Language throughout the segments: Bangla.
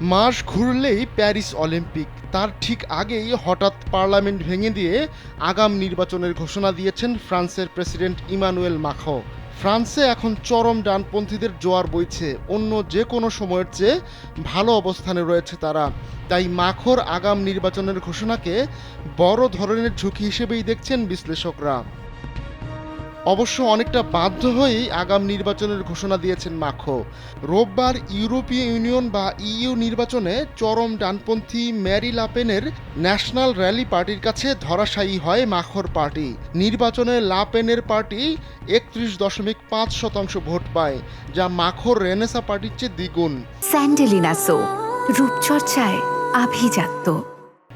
মাস ঘুরলেই প্যারিস অলিম্পিক। তার ঠিক আগেই হঠাৎ পার্লামেন্ট ভেঙে দিয়ে আগাম নির্বাচনের ঘোষণা দিয়েছেন ফ্রান্সের প্রেসিডেন্ট ইমানুয়েল মাখো। ফ্রান্সে এখন চরম ডানপন্থীদের জোয়ার বইছে। অন্য যে কোনো সময়ের চেয়ে ভালো অবস্থানে রয়েছে তারা। তাই মাখোর আগাম নির্বাচনের ঘোষণাকে বড় ধরনের ঝুঁকি হিসেবেই দেখছেন বিশ্লেষকরা। অবশ্য অনেকটা বাধ্য হয়েই আগাম নির্বাচনের ঘোষণা দিয়েছেন মাখো। রোববার ইউরোপীয় ইউনিয়ন বা ইইউ নির্বাচনে চরম ডানপন্থী ম্যারি লাপেনের ন্যাশনাল র্যালি পার্টির কাছে ধরাশায়ী হয় মাখোর পার্টি। নির্বাচনে লাপেনের পার্টি একত্রিশ দশমিক পাঁচ শতাংশ ভোট পায় যা মাখোর রেনেসা পার্টির চেয়ে দ্বিগুণ। স্যান্ডেলিনা সো রূপচর্চায় আভিজাত্য।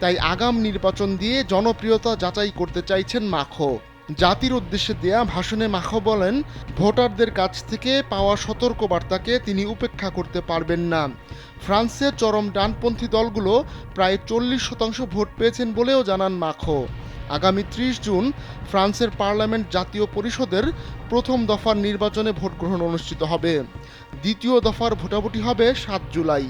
তাই আগাম নির্বাচন দিয়ে জনপ্রিয়তা যাচাই করতে চাইছেন মাখো। জাতির উদ্দেশ্যে দেয়া ভাষণে মাখো বলেন, ভোটারদের কাছ থেকে পাওয়া সতর্কবার্তাকে তিনি উপেক্ষা করতে পারবেন না। ফ্রান্সের চরম ডানপন্থী দলগুলো প্রায় চল্লিশ শতাংশ ভোট পেয়েছেন বলেও জানান মাখো। আগামী ত্রিশ জুন ফ্রান্সের পার্লামেন্ট জাতীয় পরিষদের প্রথম দফার নির্বাচনে ভোট গ্রহণ অনুষ্ঠিত হবে। দ্বিতীয় দফার ভোটাভুটি হবে সাত জুলাই।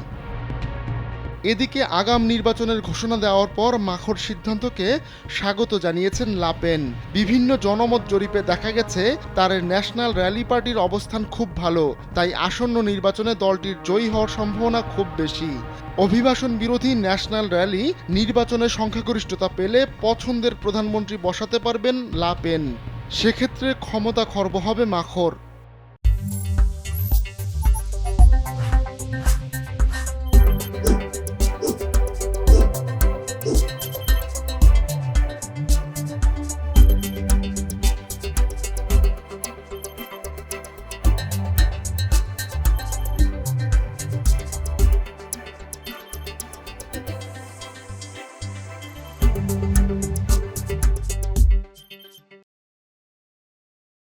এদিকে আগাম নির্বাচনের ঘোষণা দেওয়ার পর মাখর সিদ্ধান্তকে স্বাগত জানিয়েছেন লাপেন। বিভিন্ন জনমত জরিপে দেখা গেছে, তার ন্যাশনাল র্যালি পার্টির অবস্থান খুব ভালো, তাই আসন্ন নির্বাচনে দলটির জয়ী হওয়ার সম্ভাবনা খুব বেশি। অভিবাসন বিরোধী ন্যাশনাল র্যালি নির্বাচনে সংখ্যাগরিষ্ঠতা পেলে পছন্দের প্রধানমন্ত্রী বসাতে পারবেন লাপেন। সেক্ষেত্রে ক্ষমতা খর্ব হবে মাখর।